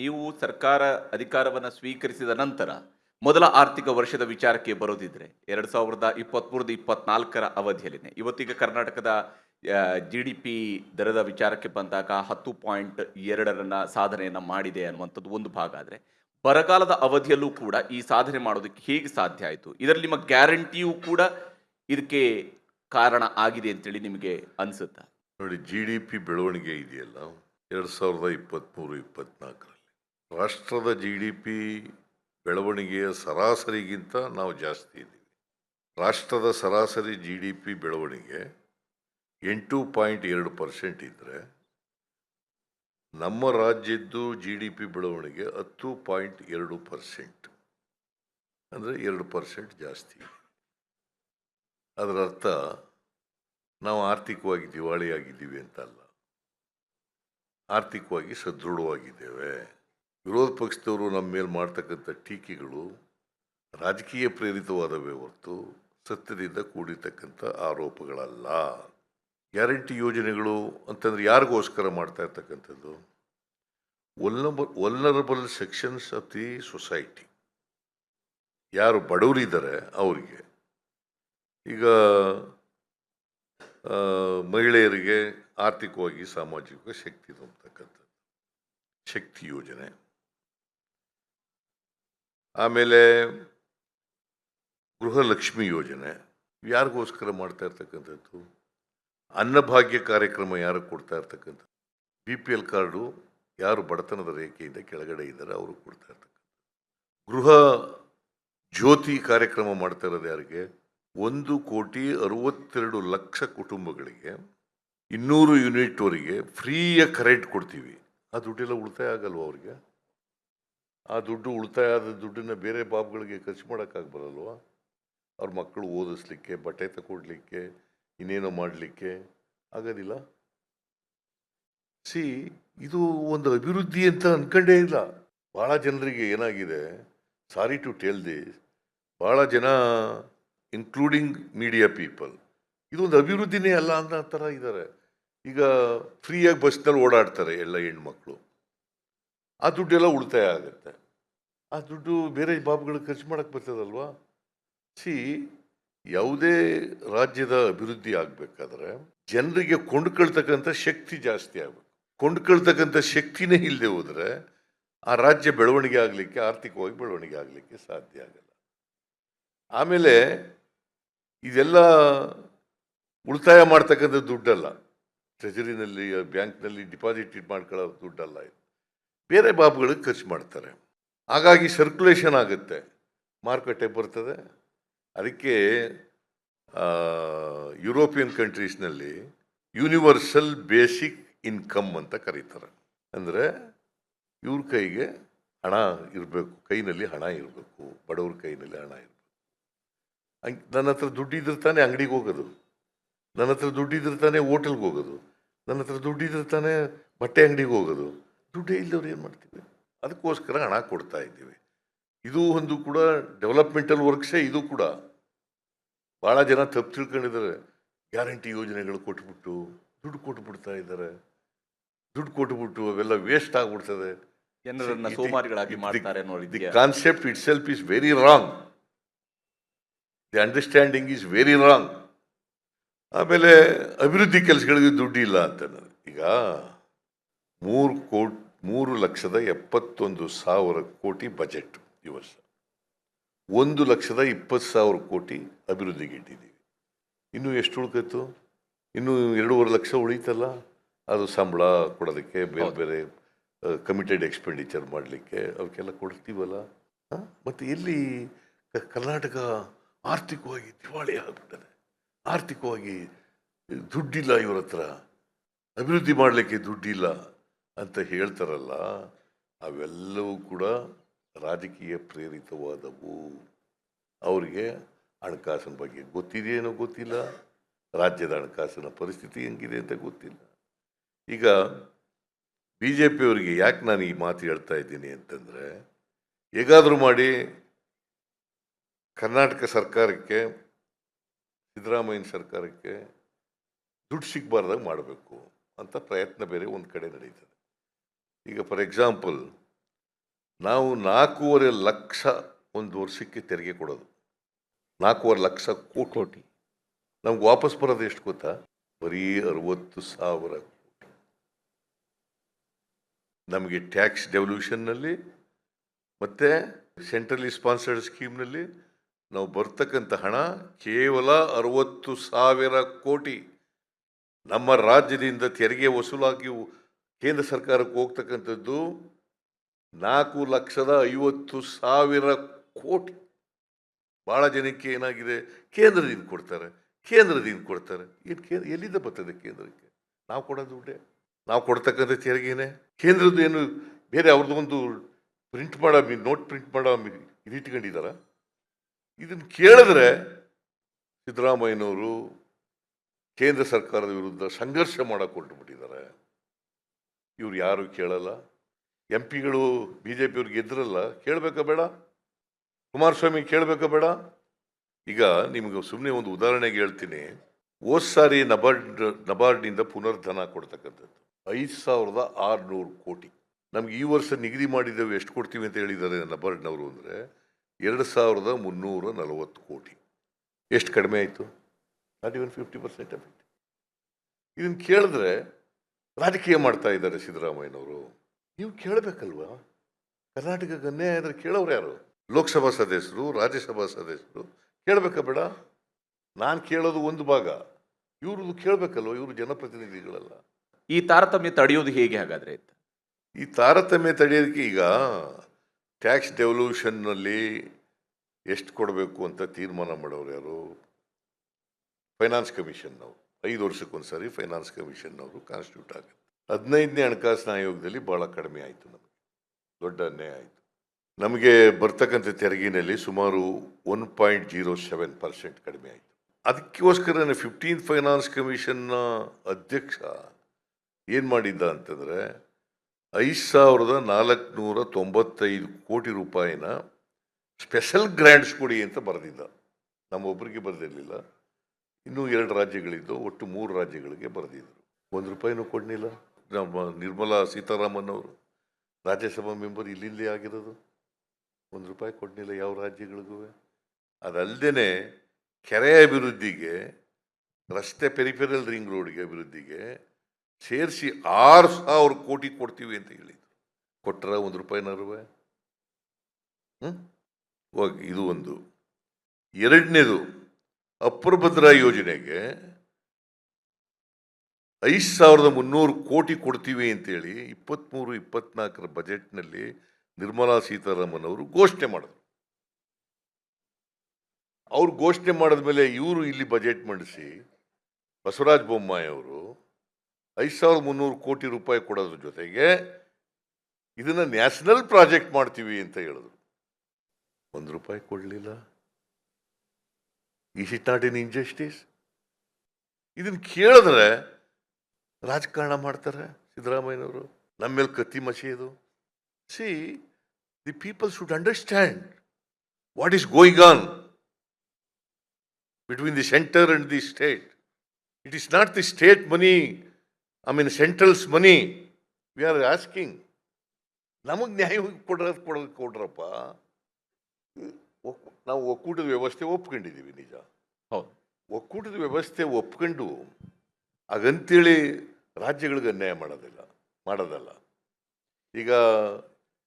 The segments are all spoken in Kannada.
ನೀವು ಸರ್ಕಾರ ಅಧಿಕಾರವನ್ನು ಸ್ವೀಕರಿಸಿದ ನಂತರ ಮೊದಲ ಆರ್ಥಿಕ ವರ್ಷದ ವಿಚಾರಕ್ಕೆ ಬರೋದಿದ್ರೆ ಎರಡು ಸಾವಿರದ ಇಪ್ಪತ್ಮೂರದ ಇಪ್ಪತ್ನಾಲ್ಕರ ಅವಧಿಯಲ್ಲಿನೇ. ಇವತ್ತಿಗೆ ಕರ್ನಾಟಕದ ಜಿ ಡಿ ಪಿ ದರದ ವಿಚಾರಕ್ಕೆ ಬಂದಾಗ ಹತ್ತು ಪಾಯಿಂಟ್ ಎರಡರನ್ನ ಸಾಧನೆಯನ್ನು ಮಾಡಿದೆ ಅನ್ನುವಂಥದ್ದು ಒಂದು ಭಾಗ ಆದರೆ, ಬರಗಾಲದ ಅವಧಿಯಲ್ಲೂ ಕೂಡ ಈ ಸಾಧನೆ ಮಾಡೋದಕ್ಕೆ ಹೇಗೆ ಸಾಧ್ಯ ಆಯಿತು? ಇದರಲ್ಲಿ ನಿಮ್ಮ ಗ್ಯಾರಂಟಿಯೂ ಕೂಡ ಇದಕ್ಕೆ ಕಾರಣ ಆಗಿದೆ ಅಂತೇಳಿ ನಿಮಗೆ ಅನ್ಸುತ್ತಾ? ನೋಡಿ ಜಿ ಡಿ ಪಿ ಬೆಳವಣಿಗೆ ಇದೆಯಲ್ಲ, ಎರಡು ಸಾವಿರದ ಇಪ್ಪತ್ತ್ಮೂರು ಇಪ್ಪತ್ತ್ನಾಲ್ಕರಲ್ಲಿ ರಾಷ್ಟ್ರದ ಜಿ ಡಿ ಪಿ ಬೆಳವಣಿಗೆಯ ಸರಾಸರಿಗಿಂತ ನಾವು ಜಾಸ್ತಿ ಇದ್ದೀವಿ. ರಾಷ್ಟ್ರದ ಸರಾಸರಿ ಜಿ ಡಿ ಪಿ ಬೆಳವಣಿಗೆ ಎಂಟು ಪಾಯಿಂಟ್ ಎರಡು ಪರ್ಸೆಂಟ್ ಇದ್ದರೆ ನಮ್ಮ ರಾಜ್ಯದ್ದು ಜಿ ಡಿ ಪಿ ಬೆಳವಣಿಗೆ ಹತ್ತು ಪಾಯಿಂಟ್ ಎರಡು ಪರ್ಸೆಂಟ್. ಅಂದರೆ ಎರಡು ಪರ್ಸೆಂಟ್ ಜಾಸ್ತಿ. ಅದರ ಅರ್ಥ ನಾವು ಆರ್ಥಿಕವಾಗಿ ದಿವಾಳಿಯಾಗಿದ್ದೀವಿ ಅಂತ ಅಲ್ಲ ಆರ್ಥಿಕವಾಗಿ ಸದೃಢವಾಗಿದ್ದೇವೆ. ವಿರೋಧ ಪಕ್ಷದವರು ನಮ್ಮ ಮೇಲೆ ಮಾಡ್ತಕ್ಕಂಥ ಟೀಕೆಗಳು ರಾಜಕೀಯ ಪ್ರೇರಿತವಾದವೇ ಹೊರತು ಸತ್ಯದಿಂದ ಕೂಡಿರ್ತಕ್ಕಂಥ ಆರೋಪಗಳಲ್ಲ. ಗ್ಯಾರಂಟಿ ಯೋಜನೆಗಳು ಅಂತಂದ್ರೆ ಯಾರಿಗೋಸ್ಕರ ಮಾಡ್ತಾ ಇರ್ತಕ್ಕಂಥದ್ದು? Vulnerable sections of the society. ಯಾರು ಬಡವರಿದ್ದಾರೆ ಅವರಿಗೆ. ಈಗ ಮಹಿಳೆಯರಿಗೆ ಆರ್ಥಿಕವಾಗಿ ಸಾಮಾಜಿಕವಾಗಿ ಶಕ್ತಿ ತುಂಬತಕ್ಕಂಥದ್ದು ಶಕ್ತಿ ಯೋಜನೆ. ಆಮೇಲೆ ಗೃಹಲಕ್ಷ್ಮಿ ಯೋಜನೆ, ಯಾರಿಗೋಸ್ಕರ ಮಾಡ್ತಾ ಇರ್ತಕ್ಕಂಥದ್ದು? ಅನ್ನಭಾಗ್ಯ ಕಾರ್ಯಕ್ರಮ ಯಾರು ಕೊಡ್ತಾ ಇರ್ತಕ್ಕಂಥದ್ದು? ಬಿ ಪಿ ಎಲ್ ಕಾರ್ಡು ಯಾರು ಬಡತನದ ರೇಖೆಯಿಂದ ಕೆಳಗಡೆ ಇದ್ದಾರೆ, ಅವರು ಕೊಡ್ತಾ ಇರ್ತಕ್ಕಂಥ ಗೃಹ ಜ್ಯೋತಿ ಕಾರ್ಯಕ್ರಮ ಮಾಡ್ತಾ ಇರೋದು ಯಾರಿಗೆ? ಒಂದು ಕೋಟಿ ಅರವತ್ತೆರಡು ಲಕ್ಷ ಕುಟುಂಬಗಳಿಗೆ, ಇನ್ನೂರು ಯೂನಿಟ್ವರೆಗೆ ಫ್ರೀಯ ಕರೆಂಟ್ ಕೊಡ್ತೀವಿ. ಆ ದುಡ್ಡೆಲ್ಲ ಉಳಿತಾಯ ಆಗಲ್ವ ಅವ್ರಿಗೆ? ಆ ದುಡ್ಡು ಉಳಿತಾಯ ಆದ ದುಡ್ಡನ್ನ ಬೇರೆ ಬಾಬುಗಳಿಗೆ ಖರ್ಚು ಮಾಡೋಕ್ಕಾಗಿ ಬರಲ್ವಾ? ಅವ್ರ ಮಕ್ಕಳು ಓದಿಸ್ಲಿಕ್ಕೆ, ಬಟ್ಟೆ ತಗೊಡ್ಲಿಕ್ಕೆ, ಇನ್ನೇನೋ ಮಾಡಲಿಕ್ಕೆ ಆಗೋದಿಲ್ಲ? ಸಿ, ಇದು ಒಂದು ಅಭಿವೃದ್ಧಿ ಅಂತ ಅನ್ಕೊಂಡೇ ಇಲ್ಲ. ಭಾಳ ಜನರಿಗೆ ಏನಾಗಿದೆ? ಸಾರಿ ಟು ಟೆಲ್ ದಿಸ್ ಭಾಳ ಜನ ಇನ್ಕ್ಲೂಡಿಂಗ್ ಮೀಡಿಯಾ ಪೀಪಲ್ ಇದೊಂದು ಅಭಿವೃದ್ಧಿನೇ ಅಲ್ಲ ಅಂತ ಥರ ಇದ್ದಾರೆ. ಈಗ ಫ್ರೀಯಾಗಿ ಬಸ್ನಲ್ಲಿ ಓಡಾಡ್ತಾರೆ ಎಲ್ಲ ಹೆಣ್ಮಕ್ಳು. ಆ ದುಡ್ಡೆಲ್ಲ ಉಳಿತಾಯ ಆಗುತ್ತೆ. ಆ ದುಡ್ಡು ಬೇರೆ ಬಾಬುಗಳು ಖರ್ಚು ಮಾಡಕ್ಕೆ ಬರ್ತದಲ್ವಾ? ಸಿ ಯಾವುದೇ ರಾಜ್ಯದ ಅಭಿವೃದ್ಧಿ ಆಗಬೇಕಾದ್ರೆ ಜನರಿಗೆ ಕೊಂಡ್ಕೊಳ್ತಕ್ಕಂಥ ಶಕ್ತಿ ಜಾಸ್ತಿ ಆಗಬೇಕು. ಕೊಂಡ್ಕೊಳ್ತಕ್ಕಂಥ ಶಕ್ತಿನೇ ಇಲ್ಲದೆ ಹೋದರೆ ಆ ರಾಜ್ಯ ಬೆಳವಣಿಗೆ ಆಗಲಿಕ್ಕೆ, ಆರ್ಥಿಕವಾಗಿ ಬೆಳವಣಿಗೆ ಆಗಲಿಕ್ಕೆ ಸಾಧ್ಯ ಆಗಲ್ಲ. ಆಮೇಲೆ ಇದೆಲ್ಲ ಉಳಿತಾಯ ಮಾಡ್ತಕ್ಕಂಥ ದುಡ್ಡಲ್ಲ. ಟ್ರೆಜರಿನಲ್ಲಿ ಬ್ಯಾಂಕ್ನಲ್ಲಿ ಡಿಪಾಸಿಟ್ ಮಾಡ್ಕೊಳ್ಳೋ ದುಡ್ಡಲ್ಲ ಇದು. ಬೇರೆ ಬಾಬುಗಳಿಗೆ ಖರ್ಚು ಮಾಡ್ತಾರೆ. ಹಾಗಾಗಿ ಸರ್ಕ್ಯುಲೇಷನ್ ಆಗುತ್ತೆ. ಮಾರುಕಟ್ಟೆ ಬರ್ತದೆ. ಅದಕ್ಕೆ ಯುರೋಪಿಯನ್ ಕಂಟ್ರೀಸ್ನಲ್ಲಿ ಯೂನಿವರ್ಸಲ್ ಬೇಸಿಕ್ ಇನ್ಕಮ್ ಅಂತ ಕರೀತಾರೆ. ಅಂದರೆ, ಇವ್ರ ಕೈಗೆ ಹಣ ಇರಬೇಕು. ಕೈನಲ್ಲಿ ಹಣ ಇರಬೇಕು. ಬಡವ್ರ ಕೈನಲ್ಲಿ ಹಣ ಇರಬೇಕು. ನನ್ನ ಹತ್ರ ದುಡ್ಡಿದ್ರೆ ತಾನೇ ಅಂಗಡಿಗೆ ಹೋಗೋದು. ನನ್ನ ಹತ್ರ ದುಡ್ಡಿದ್ರೆ ತಾನೇ ಹೋಟೆಲ್ಗೆ ಹೋಗೋದು. ನನ್ನ ಹತ್ರ ದುಡ್ಡಿದ್ರೆ ತಾನೇ ಬಟ್ಟೆ ಅಂಗಡಿಗೆ ಹೋಗೋದು. ದುಡ್ಡೇ ಇಲ್ಲದವ್ರು ಏನು ಮಾಡ್ತೀವಿ? ಅದಕ್ಕೋಸ್ಕರ ಹಣ ಕೊಡ್ತಾ ಇದ್ದೀವಿ. ಇದು ಒಂದು ಕೂಡ ಡೆವಲಪ್ಮೆಂಟಲ್ ವರ್ಕ್ಸೇ ಇದು ಕೂಡ. ಭಾಳ ಜನ ತಪ್ಪು ತಿಳ್ಕೊಂಡಿದ್ದಾರೆ. ಗ್ಯಾರಂಟಿ ಯೋಜನೆಗಳು ಕೊಟ್ಬಿಟ್ಟು ದುಡ್ಡು ಕೊಟ್ಬಿಡ್ತಾ ಇದ್ದಾರೆ. ದುಡ್ಡು ಕೊಟ್ಬಿಟ್ಟು ಅವೆಲ್ಲ ವೇಸ್ಟ್ ಆಗ್ಬಿಡ್ತದೆ. ಜನರನ್ನ ಸೋಮಾರಿಗಳಾಗಿ ಮಾಡ್ತಾರೆ ಮಾಡ್ತಾರೆ the concept itself is very wrong the understanding is very wrong ಆಮೇಲೆ ಅಭಿವೃದ್ಧಿ ಕೆಲಸಗಳಿಗೆ ದುಡ್ಡು ಇಲ್ಲ ಅಂತ ಈಗ ಮೂರು ಕೋಟಿ ಮೂರು ಲಕ್ಷದ ಎಪ್ಪತ್ತೊಂದು ಸಾವಿರ ಕೋಟಿ ಬಜೆಟ್ ಈ ವರ್ಷ. ಒಂದು ಲಕ್ಷದ ಇಪ್ಪತ್ತು ಸಾವಿರ ಕೋಟಿ ಅಭಿವೃದ್ಧಿಗೆ ಇಟ್ಟಿದ್ದೀವಿ ಇನ್ನು ಎಷ್ಟು ಉಳ್ಕೈತು ಇನ್ನೂ ಎರಡೂವರೆ ಲಕ್ಷ ಉಳಿತಲ್ಲ? ಅದು ಸಂಬಳ ಕೊಡೋದಕ್ಕೆ ಬೇರೆ ಬೇರೆ ಕಮಿಟೆಡ್ ಎಕ್ಸ್ಪೆಂಡಿಚರ್ ಮಾಡಲಿಕ್ಕೆ ಅವಕ್ಕೆಲ್ಲ ಕೊಡ್ತೀವಲ್ಲ? ಮತ್ತು ಮತ್ತೆ ಎಲ್ಲಿ ಕರ್ನಾಟಕ ಆರ್ಥಿಕವಾಗಿ ದಿವಾಳಿ ಆಗಿಬಿಟ್ಟಿದೆ. ಆರ್ಥಿಕವಾಗಿ ದುಡ್ಡಿಲ್ಲ ಇವ್ರ ಹತ್ರ. ಅಭಿವೃದ್ಧಿ ಮಾಡಲಿಕ್ಕೆ ದುಡ್ಡಿಲ್ಲ. ಅಂತ ಹೇಳ್ತಾರಲ್ಲ, ಅವೆಲ್ಲವೂ ಕೂಡ ರಾಜಕೀಯ ಪ್ರೇರಿತವಾದವು. ಅವರಿಗೆ ಹಣಕಾಸಿನ ಬಗ್ಗೆ ಗೊತ್ತಿದೆಯೇನೋ ಗೊತ್ತಿಲ್ಲ, ರಾಜ್ಯದ ಹಣಕಾಸಿನ ಪರಿಸ್ಥಿತಿ ಹೆಂಗಿದೆ ಅಂತ ಗೊತ್ತಿಲ್ಲ. ಈಗ ಬಿ ಜೆ ಪಿಯವರಿಗೆ ಯಾಕೆ ನಾನು ಈ ಮಾತು ಹೇಳ್ತಾ ಇದ್ದೀನಿ ಅಂತಂದರೆ, ಹೇಗಾದರೂ ಮಾಡಿ ಕರ್ನಾಟಕ ಸರ್ಕಾರಕ್ಕೆ ಸಿದ್ದರಾಮಯ್ಯನ ಸರ್ಕಾರಕ್ಕೆ ದುಡ್ಡು ಸಿಗಬಾರ್ದಾಗ ಮಾಡಬೇಕು ಅಂತ ಪ್ರಯತ್ನ ಬೇರೆ ಒಂದು ಕಡೆ ನಡೀತದೆ. ಈಗ ಫಾರ್ ಎಕ್ಸಾಂಪಲ್ ನಾವು ನಾಲ್ಕೂವರೆ ಲಕ್ಷ ಒಂದು ವರ್ಷಕ್ಕೆ ತೆರಿಗೆ ಕೊಡೋದು. ನಾಲ್ಕೂವರೆ ಲಕ್ಷ ಕೋಟಿ. ಕೋಟಿ. ನಮ್ಗೆ ವಾಪಸ್ ಬರೋದು ಎಷ್ಟು ಗೊತ್ತಾ? ಬರೀ ಅರವತ್ತು ಸಾವಿರ ನಮಗೆ ಟ್ಯಾಕ್ಸ್ ಡೆವಲ್ಯೂಷನ್ನಲ್ಲಿ ಮತ್ತು ಸೆಂಟ್ರಲಿ ಸ್ಪಾನ್ಸರ್ಡ್ ಸ್ಕೀಮ್ನಲ್ಲಿ ನಾವು ಬರ್ತಕ್ಕಂಥ ಹಣ ಕೇವಲ ಅರವತ್ತು ಸಾವಿರ ಕೋಟಿ. ನಮ್ಮ ರಾಜ್ಯದಿಂದ ತೆರಿಗೆ ವಸೂಲಾಗಿ ಕೇಂದ್ರ ಸರ್ಕಾರಕ್ಕೆ ಹೋಗ್ತಕ್ಕಂಥದ್ದು ನಾಲ್ಕು ಲಕ್ಷದ ಐವತ್ತು ಸಾವಿರ ಕೋಟಿ. ಭಾಳ ಜನಕ್ಕೆ ಏನಾಗಿದೆ? ಕೇಂದ್ರದಿಂದ ಕೊಡ್ತಾರೆ. ಕೇಂದ್ರದಿಂದ ಕೊಡ್ತಾರೆ. ಏನು ಕೇಂದ್ರ ಎಲ್ಲಿಂದ ಬರ್ತದೆ ಕೇಂದ್ರಕ್ಕೆ? ನಾವು ಕೊಡೋದು ದುಡ್ಡೇ? ನಾವು ಕೊಡ್ತಕ್ಕಂಥ ತೆರಿಗೆನೆ ಕೇಂದ್ರದ್ದು ಏನು ಬೇರೆ ಅವ್ರದ್ದು ಒಂದು ಪ್ರಿಂಟ್ ಮಾಡೋ ನೋಟ್ ಪ್ರಿಂಟ್ ಮಾಡೋ ಇದಿಟ್ಕೊಂಡಿದ್ದಾರ ಇದನ್ನು ಕೇಳಿದ್ರೆ ಸಿದ್ದರಾಮಯ್ಯನವರು ಕೇಂದ್ರ ಸರ್ಕಾರದ ವಿರುದ್ಧ ಸಂಘರ್ಷ ಮಾಡಕ್ಕೆ ಹೊರಟುಬಿಟ್ಟಿದ್ದಾರೆ ಇವ್ರು ಯಾರು ಕೇಳಲ್ಲ. ಎಂ ಪಿಗಳು, ಬಿ ಜೆ ಪಿಯವ್ರು ಗೆದ್ರಲ್ಲ, ಕೇಳಬೇಕಾ ಬೇಡ? ಕುಮಾರಸ್ವಾಮಿ ಕೇಳಬೇಕಾ ಬೇಡ? ಈಗ ನಿಮಗೆ ಸುಮ್ಮನೆ ಒಂದು ಉದಾಹರಣೆಗೆ ಹೇಳ್ತೀನಿ. ಹೋದ್ ಸಾರಿ ನಬಾರ್ಡ್ ನಬಾರ್ಡ್ನಿಂದ ಪುನರ್ಧನ ಕೊಡ್ತಕ್ಕಂಥದ್ದು. ಐದು ಸಾವಿರದ ಆರುನೂರು ಕೋಟಿ. ನಮ್ಗೆ ಈ ವರ್ಷ ನಿಗದಿ ಮಾಡಿದ್ದೇವೆ, ಎಷ್ಟು ಕೊಡ್ತೀವಿ ಅಂತ ಹೇಳಿದ್ದಾರೆ ನಬಾರ್ಡ್ನವರು ಅಂದರೆ ಎರಡು ಸಾವಿರದ ಮುನ್ನೂರ ನಲವತ್ತು ಕೋಟಿ. ಎಷ್ಟು ಕಡಿಮೆ ಆಯಿತು? Not even fifty percent of it ಇದನ್ನು ಕೇಳಿದ್ರೆ ರಾಜಕೀಯ ಮಾಡ್ತಾ ಇದ್ದಾರೆ ಸಿದ್ದರಾಮಯ್ಯನವರು. ನೀವು ಕೇಳಬೇಕಲ್ವಾ? ಕರ್ನಾಟಕಕ್ಕೆ ಅನ್ಯಾಯ ಆದರೆ ಕೇಳೋರು ಯಾರು? ಲೋಕಸಭಾ ಸದಸ್ಯರು ರಾಜ್ಯಸಭಾ ಸದಸ್ಯರು ಕೇಳಬೇಕಾ ಬೇಡ? ನಾನು ಕೇಳೋದು ಒಂದು ಭಾಗ. ಇವ್ರದ್ದು ಕೇಳಬೇಕಲ್ವ? ಇವರು ಜನಪ್ರತಿನಿಧಿಗಳಲ್ಲ. ಈ ತಾರತಮ್ಯ ತಡೆಯೋದು ಹೇಗೆ ಹಾಗಾದ್ರೆ? ಆಯ್ತು ಈ ತಾರತಮ್ಯ ತಡೆಯೋದಕ್ಕೆ ಈಗ ಟ್ಯಾಕ್ಸ್ ಡೆವಲ್ಯೂಷನ್ನಲ್ಲಿ ಎಷ್ಟು ಕೊಡಬೇಕು ಅಂತ ತೀರ್ಮಾನ ಮಾಡೋರು ಯಾರು? ಫೈನಾನ್ಸ್ ಕಮಿಷನ್ನವರು ಐದು ವರ್ಷಕ್ಕೊಂದ್ಸರಿ ಫೈನಾನ್ಸ್ ಕಮಿಷನ್ನವರು ಕಾನ್ಸ್ಟಿಟ್ಯೂಟ್ ಆಗುತ್ತೆ. ಹದಿನೈದನೇ ಹಣಕಾಸಿನ ಆಯೋಗದಲ್ಲಿ ಭಾಳ ಕಡಿಮೆ ಆಯಿತು ನಮಗೆ. ದೊಡ್ಡ ಅನ್ಯಾಯ ಆಯಿತು. ನಮಗೆ ಬರ್ತಕ್ಕಂಥ ತೆರಿಗೆನಲ್ಲಿ ಸುಮಾರು one point zero seven percent ಕಡಿಮೆ ಆಯಿತು. ಅದಕ್ಕೋಸ್ಕರ ಫಿಫ್ಟೀನ್ ಫೈನಾನ್ಸ್ ಕಮಿಷನ್ನ ಅಧ್ಯಕ್ಷ ಏನು ಮಾಡಿದ್ದ ಅಂತಂದರೆ ಐದು ಸಾವಿರದ ನಾಲ್ಕುನೂರ ತೊಂಬತ್ತೈದು ಕೋಟಿ ರೂಪಾಯಿನ ಸ್ಪೆಷಲ್ ಗ್ರ್ಯಾಂಟ್ಸ್ ಕೊಡಿ ಅಂತ ಬರೆದಿದ್ದ. ನಮ್ಮೊಬ್ಬರಿಗೆ ಬರೆದಿರಲಿಲ್ಲ. ಇನ್ನೂ ಎರಡು ರಾಜ್ಯಗಳಿದ್ದು ಒಟ್ಟು ಮೂರು ರಾಜ್ಯಗಳಿಗೆ ಬರೆದಿದ್ದರು. ಒಂದು ರೂಪಾಯಿನೂ ಕೊಡಲಿಲ್ಲ. ನಮ್ಮ ನಿರ್ಮಲಾ ಸೀತಾರಾಮನ್ ಅವರು ರಾಜ್ಯಸಭಾ ಮೆಂಬರ್ ಇಲ್ಲಿಂದಲೇ ಆಗಿರೋದು. ಒಂದು ರೂಪಾಯಿ ಕೊಡಲಿಲ್ಲ ಯಾವ ರಾಜ್ಯಗಳಿಗೂ. ಅದಲ್ಲದೆ ಕೆರೆ ಅಭಿವೃದ್ಧಿಗೆ, ರಸ್ತೆ ಪೆರಿಫೆರಲ್ ರಿಂಗ್ ರೋಡ್ಗೆ ಅಭಿವೃದ್ಧಿಗೆ ಸೇರಿಸಿ ಆರು ಸಾವಿರ ಕೋಟಿ ಕೊಡ್ತೀವಿ ಅಂತ ಹೇಳಿದ್ರು. ಕೊಟ್ಟರ ಒಂದು ರೂಪಾಯಿನಾರು ಹ್ಞೂ ಇದು ಒಂದು. ಎರಡನೇದು ಅಪ್ಪರ ಭದ್ರಾ ಯೋಜನೆಗೆ ಐದು ಸಾವಿರದ ಮುನ್ನೂರು ಕೋಟಿ ಕೊಡ್ತೀವಿ ಅಂತೇಳಿ ಇಪ್ಪತ್ತ್ಮೂರು ಇಪ್ಪತ್ನಾಲ್ಕರ ಬಜೆಟ್ನಲ್ಲಿ ನಿರ್ಮಲಾ ಸೀತಾರಾಮನ್ ಅವರು ಘೋಷಣೆ ಮಾಡಿದ್ರು. ಅವ್ರು ಘೋಷಣೆ ಮಾಡಿದ ಮೇಲೆ ಇವರು ಇಲ್ಲಿ ಬಜೆಟ್ ಮಂಡಿಸಿ ಬಸವರಾಜ ಬೊಮ್ಮಾಯಿ ಅವರು ಐದು ಸಾವಿರದ ಮುನ್ನೂರು ಕೋಟಿ ರೂಪಾಯಿ ಕೊಡೋದ್ರ ಜೊತೆಗೆ ಇದನ್ನು ನ್ಯಾಷನಲ್ ಪ್ರಾಜೆಕ್ಟ್ ಮಾಡ್ತೀವಿ ಅಂತ ಹೇಳಿದ್ರು. ಒಂದು ರೂಪಾಯಿ ಕೊಡಲಿಲ್ಲ. Is it not an injustice ಇದನ್ನು ಕೇಳಿದ್ರೆ ರಾಜಕಾರಣ ಮಾಡ್ತಾರೆ ಸಿದ್ದರಾಮಯ್ಯನವರು. ನಮ್ಮ ಮೇಲೆ ಕತ್ತಿ ಮಸೆಯೋದು see the people should understand what is going on between the centre and the state it is not the state money I mean central's money we are asking ನಮಗೆ ನ್ಯಾಯ ಕೊಡೋದು ಕೊಡೋದು ಕೊಡ್ರಪ್ಪ. ನಾವು ಒಕ್ಕೂಟದ ವ್ಯವಸ್ಥೆ ಒಪ್ಕೊಂಡಿದ್ದೀವಿ ನಿಜ. ಹೌದು. ಒಕ್ಕೂಟದ ವ್ಯವಸ್ಥೆ ಒಪ್ಕೊಂಡು ಹಾಗಂತೇಳಿ ರಾಜ್ಯಗಳಿಗೆ ಅನ್ಯಾಯ ಮಾಡೋದಿಲ್ಲ, ಮಾಡೋದಲ್ಲ. ಈಗ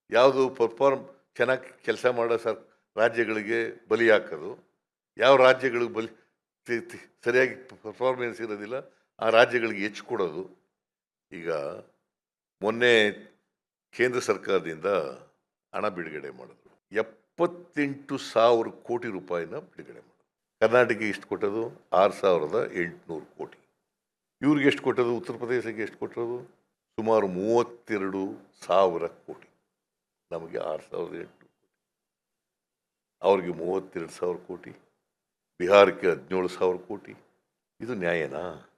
ಯಾವುದು ಪರ್ಫಾರ್ಮ್ ಚೆನ್ನಾಗಿ ಕೆಲಸ ಮಾಡೋ ಸರ್ ರಾಜ್ಯಗಳಿಗೆ ಬಲಿ ಹಾಕೋದು, ಯಾವ ರಾಜ್ಯಗಳಿಗೆ ಬಲಿ ಸರಿಯಾಗಿ ಪರ್ಫಾರ್ಮೆನ್ಸ್ ಇರೋದಿಲ್ಲ, ಆ ರಾಜ್ಯಗಳಿಗೆ ಹೆಚ್ಚು ಕೊಡೋದು. ಈಗ ಮೊನ್ನೆ ಕೇಂದ್ರ ಸರ್ಕಾರದಿಂದ ಹಣ ಬಿಡುಗಡೆ ಮಾಡೋದು ಎಪ್ಪತ್ತೆಂಟು ಸಾವಿರ ಕೋಟಿ ರೂಪಾಯಿನ ಬಿಡುಗಡೆ ಕರ್ನಾಟಕಕ್ಕೆ ಎಷ್ಟು ಕೊಟ್ಟದು ಆರು ಸಾವಿರದ ಎಂಟುನೂರು ಕೋಟಿ. ಇವ್ರಿಗೆ ಎಷ್ಟು ಕೊಟ್ಟದು ಉತ್ತರ ಪ್ರದೇಶಕ್ಕೆ ಎಷ್ಟು ಕೊಟ್ಟದು ಸುಮಾರು ಮೂವತ್ತೆರಡು ಸಾವಿರ ಕೋಟಿ. ನಮಗೆ ಆರು ಸಾವಿರದ ಕೋಟಿ. ಅವ್ರಿಗೆ ಮೂವತ್ತೆರಡು ಸಾವಿರ ಕೋಟಿ. ಬಿಹಾರಕ್ಕೆ ಹದಿನೇಳು ಸಾವಿರ ಕೋಟಿ. ಇದು ನ್ಯಾಯನಾ?